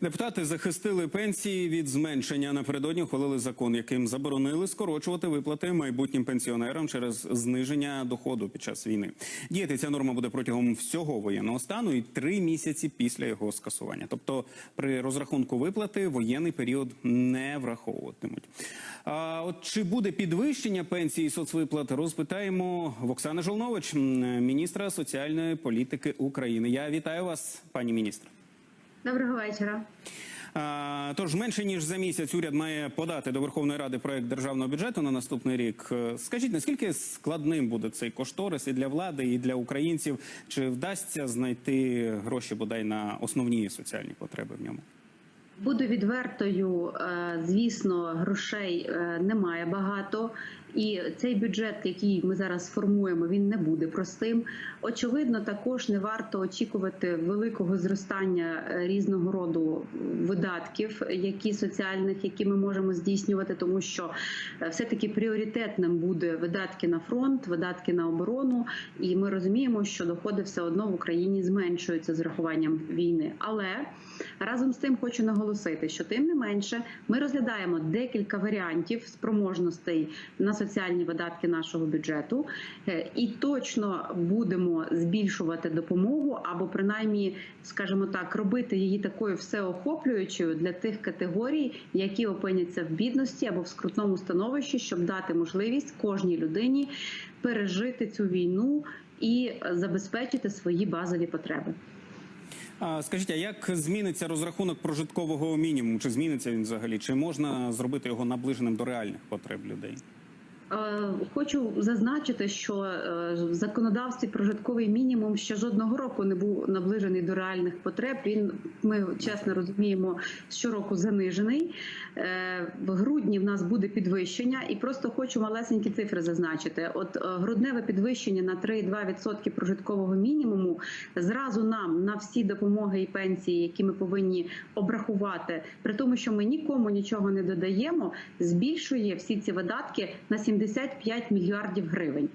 Депутати захистили пенсії від зменшення. Напередодні ухвалили закон, яким заборонили скорочувати виплати майбутнім пенсіонерам через зниження доходу під час війни. Діяти ця норма буде протягом всього воєнного стану і три місяці після його скасування. Тобто, при розрахунку виплати воєнний період не враховуватимуть. А от чи буде підвищення пенсії і соцвиплат, розпитаємо в Оксани Жолнович, міністра соціальної політики України. Я вітаю вас, пані міністр. Доброго вечора. Тож менше ніж за місяць уряд має подати до Верховної Ради проект державного бюджету на наступний рік. Е, Скажіть, наскільки складним буде цей кошторис і для влади, і для українців? Чи вдасться знайти гроші бодай на основні соціальні потреби в ньому? Буду відвертою. е, Звісно, грошей е, немає багато, і цей бюджет, який ми зараз формуємо, він не буде простим. Очевидно, також не варто очікувати великого зростання е, різного роду видатків, які соціальних, які ми можемо здійснювати, тому що е, все-таки пріоритетним буде видатки на фронт, видатки на оборону, і ми розуміємо, що доходи все одно в Україні зменшуються з рахуванням війни. Але разом з тим хочу наголосити, що тим не менше ми розглядаємо декілька варіантів спроможностей на соціальні видатки нашого бюджету, е, і точно будемо збільшувати допомогу або принаймні, скажімо так, робити її такою всеохоплюючою для тих категорій, які опиняться в бідності або в скрутному становищі, щоб дати можливість кожній людині пережити цю війну і забезпечити свої базові потреби. Скажіть, а як зміниться розрахунок прожиткового мінімуму? Чи зміниться він взагалі? Чи можна зробити його наближеним до реальних потреб людей? Е, Хочу зазначити, що е, в законодавстві прожитковий мінімум ще жодного року не був наближений до реальних потреб. Він ми чесно розуміємо, щороку занижений. Е, В грудні в нас буде підвищення, і просто хочу малесенькі цифри зазначити. От грудневе підвищення на 3,2% прожиткового мінімуму зразу нам на всі допомоги і пенсії, які ми повинні обрахувати, при тому, що ми нікому нічого не додаємо, збільшує всі ці видатки на 75 мільярдів гривень.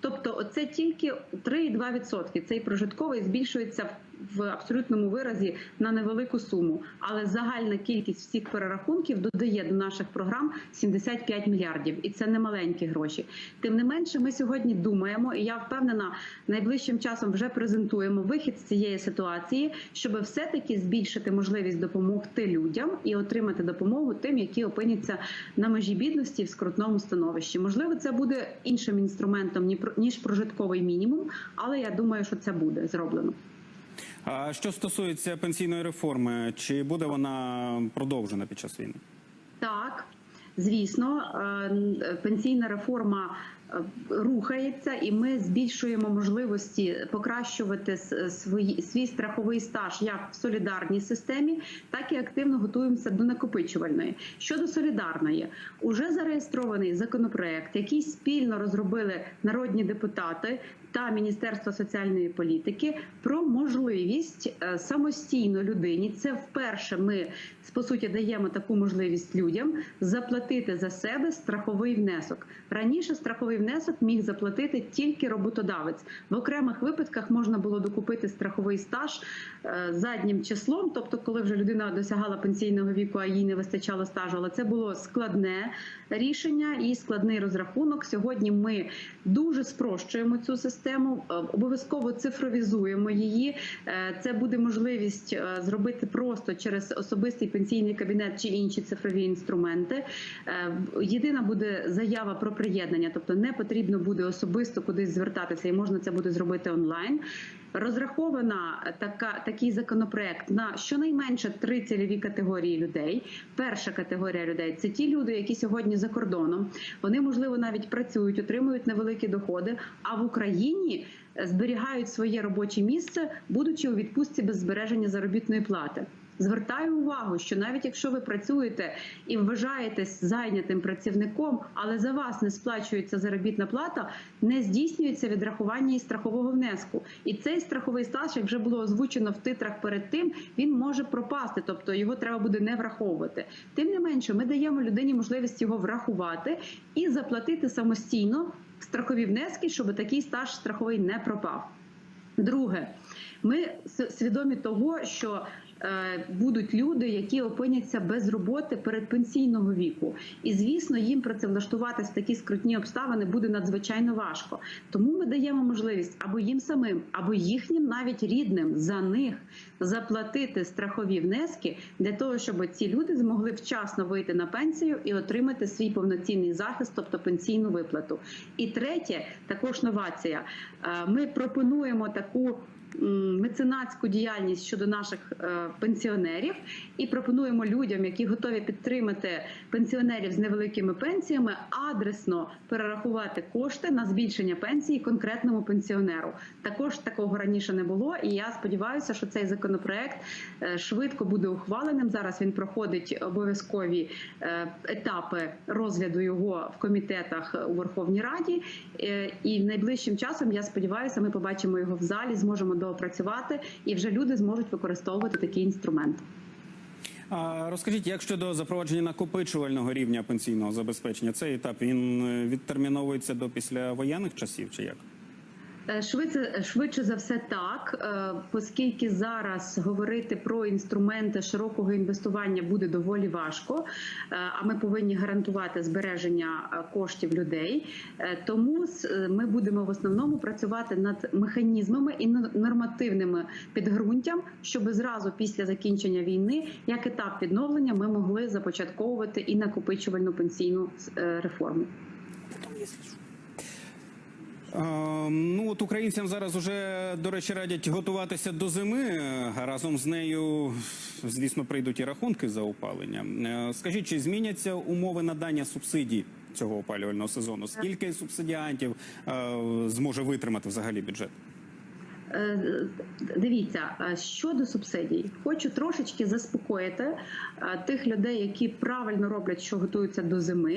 Тобто, оце тільки 3,2%. Цей прожитковий збільшується в абсолютному виразі на невелику суму, але загальна кількість всіх перерахунків додає до наших програм 75 мільярдів, і це не маленькі гроші. Tим не менше, ми сьогодні думаємо, і я впевнена, найближчим часом вже презентуємо вихід з цієї ситуації, щоб все-таки збільшити можливість допомогти людям і отримати допомогу тим, які опиняться на межі бідності в скрутному становищі. Можливо, це буде іншим інструментом ні- ніж прожитковий мінімум, але я думаю, що це буде зроблено. А що стосується пенсійної реформи, чи буде вона продовжена під час війни? Так, звісно, е, пенсійна реформа е, рухається, і ми збільшуємо можливості покращувати свої свій страховий стаж як в солідарній системі, так і активно готуємося до накопичувальної. Щодо солідарної, уже зареєстрований законопроект, який спільно розробили народні депутати та Міністерство соціальної політики про можливість е, самостійно людині. Це вперше ми по суті даємо таку можливість людям заплатити за себе страховий внесок. Раніше страховий внесок міг заплатити тільки роботодавець. В окремих випадках можна було докупити страховий стаж е, заднім числом, тобто, коли вже людина досягала пенсійного віку, а їй не вистачало стажу. Але це було складне рішення і складний розрахунок. Сьогодні ми дуже спрощуємо цю систему, е, обов'язково цифровізуємо її. Е, Це буде можливість зробити просто через особистий пенсійний кабінет чи інші цифрові інструменти. Єдина буде заява про приєднання, тобто не потрібно буде особисто кудись звертатися, і можна це буде зробити онлайн. Розрахована така такий законопроект на щонайменше три цільові категорії людей. Перша категорія людей це ті люди, які сьогодні за кордоном. Вони можливо навіть працюють, отримують невеликі доходи. А в Україні зберігають своє робоче місце, будучи у відпустці без збереження заробітної плати. Звертаю увагу, що навіть якщо ви працюєте і вважаєтесь зайнятим працівником, але за вас не сплачується заробітна плата, не здійснюється відрахування і страхового внеску. І цей страховий стаж, як вже було озвучено в титрах перед тим, він може пропасти, тобто його треба буде не враховувати. Тим не менше, ми даємо людині можливість його врахувати і заплатити самостійно страхові внески, щоб такий стаж страховий не пропав. Друге, ми свідомі того, що будуть люди, які опиняться без роботи передпенсійного віку. І звісно, їм працевлаштуватися в такі скрутні обставини буде надзвичайно важко. Тому ми даємо можливість або їм самим, або їхнім навіть рідним за них заплатити страхові внески для того, щоб ці люди змогли вчасно вийти на пенсію і отримати свій повноцінний захист, тобто пенсійну виплату. І третє, також новація. Е, Ми пропонуємо таку. Меценатську діяльність щодо наших е, пенсіонерів і пропонуємо людям, які готові підтримати пенсіонерів з невеликими пенсіями, адресно перерахувати кошти на збільшення пенсії конкретному пенсіонеру. Також такого раніше не було, і я сподіваюся, що цей законопроект е, швидко буде ухваленим. Зараз він проходить обов'язкові е, етапи розгляду його в комітетах у Верховній Раді. І найближчим часом я сподіваюся, ми побачимо його в залі, зможемо доопрацювати, і вже люди зможуть використовувати такий інструмент. Розкажіть, як щодо запровадження накопичувального рівня пенсійного забезпечення, цей етап він е, відтерміновується до післявоєнних часів чи як? Е, Швидше, швидше за все так, е, оскільки зараз говорити про інструменти широкого інвестування буде доволі важко, е, а ми повинні гарантувати збереження коштів людей. Тому ми будемо в основному працювати над механізмами і но- нормативними підґрунтям, щоб зразу після закінчення війни, як етап відновлення, ми могли започатковувати і накопичувальну пенсійну реформу. Ну от українцям зараз уже, до речі, радять готуватися до зими. разом з нею, звісно, прийдуть і рахунки за опалення. Скажіть, чи зміняться умови надання субсидій цього опалювального сезону? Скільки субсидіантів зможе витримати взагалі бюджет? Е, Дивіться, е, щодо субсидій, хочу трошечки заспокоїти е, тих людей, які правильно роблять, що готуються до зими.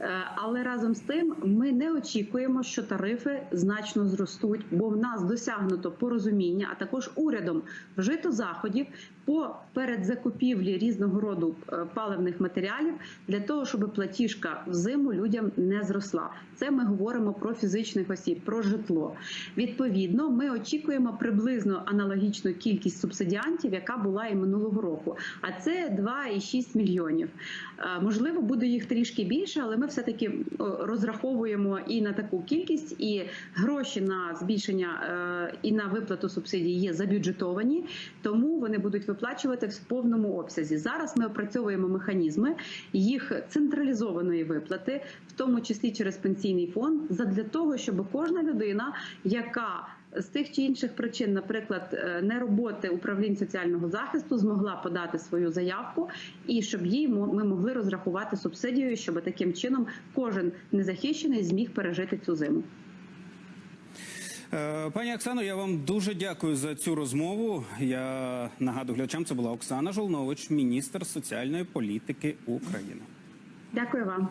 Е, Але разом з тим ми не очікуємо, що тарифи значно зростуть, бо в нас досягнуто порозуміння, а також урядом вжито заходів по передзакупівлі різного роду е, паливних матеріалів для того, щоб платіжка в зиму людям не зросла. Це ми говоримо про фізичних осіб, про житло. Відповідно, ми очікуємо приблизно аналогічну кількість субсидіантів, яка була і минулого року. А це 2,6 мільйонів. Е, Можливо, буде їх трішки більше, але ми все таки розраховуємо і на таку кількість, і гроші на збільшення е, і на виплату субсидій є забюджетовані, тому вони будуть виплачувати в повному обсязі. Зараз ми опрацьовуємо механізми їх централізованої виплати, в тому числі через пенсійний фонд, задля того, щоб кожна людина, яка з тих чи інших причин, наприклад, е, не роботи управлінь соціального захисту, змогла подати свою заявку, і щоб їй ми могли розрахувати субсидію, щоб таким чином кожен незахищений зміг пережити цю зиму. Е, Пані Оксано, я вам дуже дякую за цю розмову. Я нагадую глядачам, це була Оксана Жолнович, міністр соціальної політики України. Дякую вам.